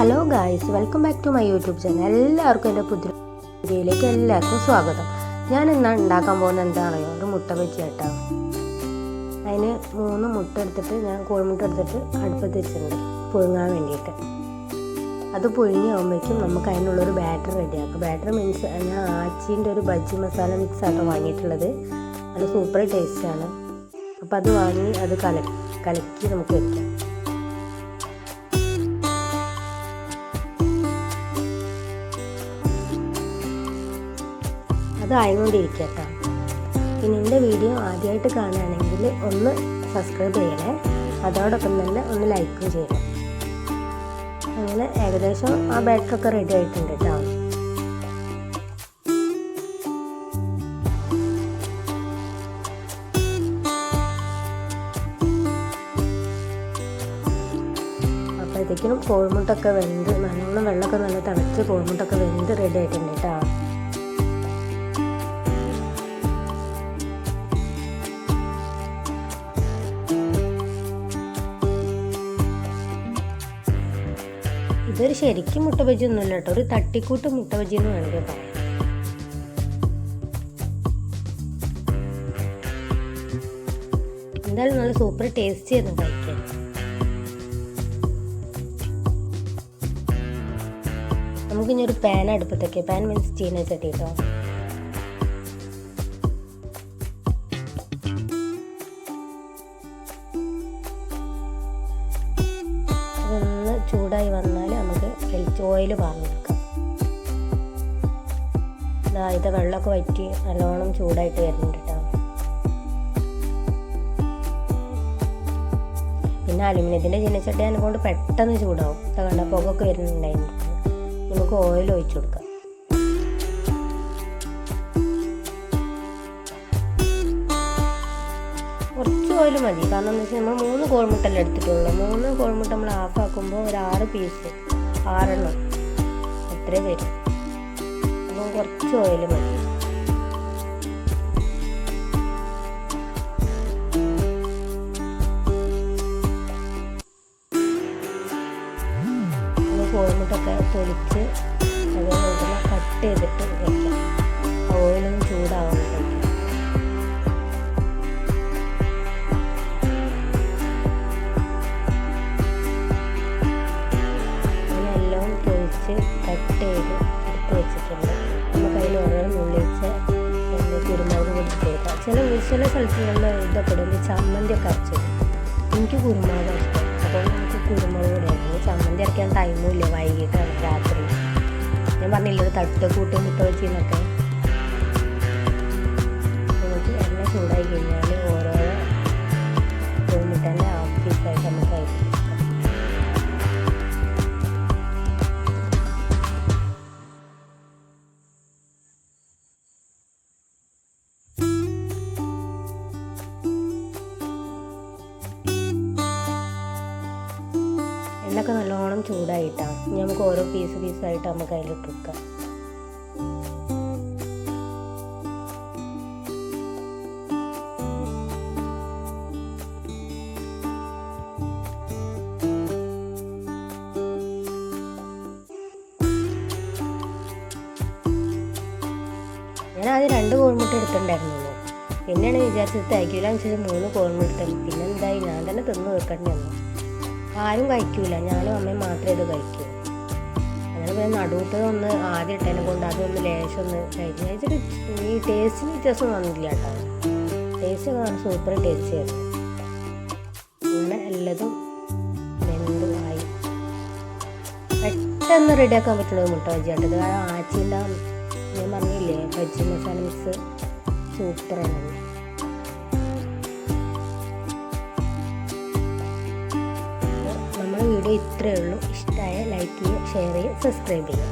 Hello guys welcome back to my YouTube channel എല്ലാവർക്കും എന്റെ പുതിയ വീഡിയോയിലേക്ക് എല്ലാവർക്കും സ്വാഗതം. ഞാൻ ഇന്ന് ഉണ്ടാക്കാൻ പോകുന്നത് എന്താണെന്നറിയോ ഒരു മുട്ട വെച്ച് കേട്ടോ അതിന് മൂന്ന് മുട്ട എടുത്തിട്ട് ഞാൻ കോഴിമുട്ട എടുത്തിട്ട് അടുപ്പത്ത് വെച്ചിട്ടുണ്ട്. പുഴുങ്ങാൻ വേണ്ടിയിട്ട്. അത് പുഴുങ്ങിയാകുമ്പോഴേക്കും നമുക്ക് അതിനുള്ളൊരു ബാറ്റർ റെഡിയാക്കും ബാറ്റർ മീൻസ് ഞാൻ ആച്ചീന്റെ ഒരു ബജ്ജി മസാല മിക്സ് ആണ് വാങ്ങിയിട്ടുള്ളത്. അത് സൂപ്പർ ടേസ്റ്റാണ് അപ്പോൾ അത് വാങ്ങി അത് കല കലക്കി നമുക്ക് വെക്കാം. അത് കേട്ടോ പിന്നെ എന്റെ വീഡിയോ ആദ്യമായിട്ട് കാണുകയാണെങ്കിൽ ഒന്ന് സബ്സ്ക്രൈബ് ചെയ്യണേ. അതോടൊപ്പം തന്നെ ഒന്ന് ലൈക്കും ചെയ്യണം. അങ്ങനെ ഏകദേശം ആ ബാറ്ററൊക്കെ റെഡി ആയിട്ടുണ്ട് കേട്ടോ അപ്പോഴത്തേക്കിനും കോഴിമുട്ടൊക്കെ വെന്ത് നല്ലോണം വെള്ളമൊക്കെ നല്ല തിളച്ച് കോഴിമുട്ടൊക്കെ വെന്ത് റെഡി ആയിട്ടുണ്ട് കേട്ടോ ഇതൊരു ശരിക്കും മുട്ട ബജി ഒന്നുമില്ല കേട്ടോ. ഒരു തട്ടിക്കൂട്ട് മുട്ട ബജി എന്ന് വേണമെങ്കിൽ പറയാം എന്തായാലും നല്ല സൂപ്പർ ടേസ്റ്റി ആയിരുന്നു കഴിക്കാൻ. നമുക്ക് ഇനി ഒരു പാൻ അടുപ്പത്തേക്ക്. പാൻ മീൻസ് ചീനച്ചട്ടി കേട്ടോ ചൂടായി വെളിച്ച ഓയിൽ പാർന്ന് വെക്കാം ഇതാ ഇത് വെള്ളമൊക്കെ വറ്റി നല്ലോണം ചൂടായിട്ട് വരുന്നുണ്ട് കേട്ടോ പിന്നെ അലുമിനിയത്തിന്റെ ചീനച്ചട്ടി കൊണ്ട് പെട്ടെന്ന് ചൂടാവും. ഇതാ കണ്ട പുകയൊക്കെ വരുന്നുണ്ടായിരുന്നു. നമുക്ക് ഓയിൽ ഒഴിച്ചു കൊടുക്കാം. കുറച്ച് ഓയിൽ മതി. കാരണം എന്താ വെച്ചാൽ നമ്മൾ മൂന്ന് കോഴിമുട്ടല്ലേ എടുത്തിട്ടുള്ളൂ. മൂന്ന് കോഴിമുട്ട നമ്മൾ ഹാഫ് ആക്കുമ്പോൾ ഒരു ആറ് പീസ് ആറെണ്ണം. അത്ര വരും? അപ്പം കുറച്ച് ഓയിൽ മതി. കോഴിമുട്ടൊക്കെ പൊളിച്ച് കട്ട് ചെയ്ത് എടുത്ത് വെച്ചിട്ടുണ്ട്. നമുക്ക് അതിന് ഓരോന്നും ഉള്ളിച്ച് കുരുമുളക് പൊടിച്ച് കൊടുക്കാം. ചില ചില സ്ഥലത്തുള്ള ഇതൊക്കെ ചമ്മന്തി ഒക്കെ അരച്ചിടും. എനിക്ക് കുരുമുളക് ഇഷ്ടം. അപ്പോൾ നമുക്ക് കുരുമുളക് ഇടായിരുന്നു ചമ്മന്തി അരയ്ക്കാൻ ടൈമും ഇല്ല. വൈകിട്ടാണ് രാത്രി. ഞാൻ പറഞ്ഞില്ല ഒരു തട്ട് കൂട്ടി മുട്ട വെച്ചിന്നൊക്കെ എണ്ണൊക്കെ നല്ലോണം ചൂടായിട്ടാണ് നമുക്ക് ഓരോ പീസ് പീസായിട്ട് നമുക്ക് അതിലിട്ടിരിക്കാം ഞാൻ ആദ്യം രണ്ട് കോഴിമുട്ട എടുത്തിട്ടുണ്ടായിരുന്നുള്ളൂ. പിന്നെയാണ് വിചാരിച്ചത് തയ്ക്കില്ല വെച്ചാൽ മൂന്ന് കോഴിമുട്ട പിന്നെ എന്തായി ഞാൻ തന്നെ തിന്ന് വന്നു ആരും കഴിക്കൂല. ഞാനും അമ്മയും മാത്രമേ ഇത് കഴിക്കൂ. അങ്ങനെ പിന്നെ നടുവിട്ടത് ഒന്ന് ആദ്യം ഇട്ടതിനെ കൊണ്ട് അതൊന്ന് ലേശം ഒന്ന് കഴിക്കും കഴിച്ചിട്ട് ഈ ടേസ്റ്റിന് വ്യത്യാസം വന്നില്ല കേട്ടോ. ടേസ്റ്റ് ഒക്കെ സൂപ്പർ ടേസ്റ്റ് ആയിരുന്നു. അങ്ങനെ എല്ലതും വെന്തുമായി. പെട്ടെന്ന് റെഡിയാക്കാൻ പറ്റുള്ളൂ മുട്ട വെച്ചിട്ടത് കാരണം ആച്ചിന്റെ ഞാൻ പറഞ്ഞില്ലേ വെജ് മസാല മിക്സ് സൂപ്പറാണത് വീഡിയോ ഇത്രയേ ഉള്ളൂ. ഇഷ്ടമായ ലൈക്ക് ചെയ്യുക ഷെയർ ചെയ്യുക സബ്സ്ക്രൈബ് ചെയ്യുക.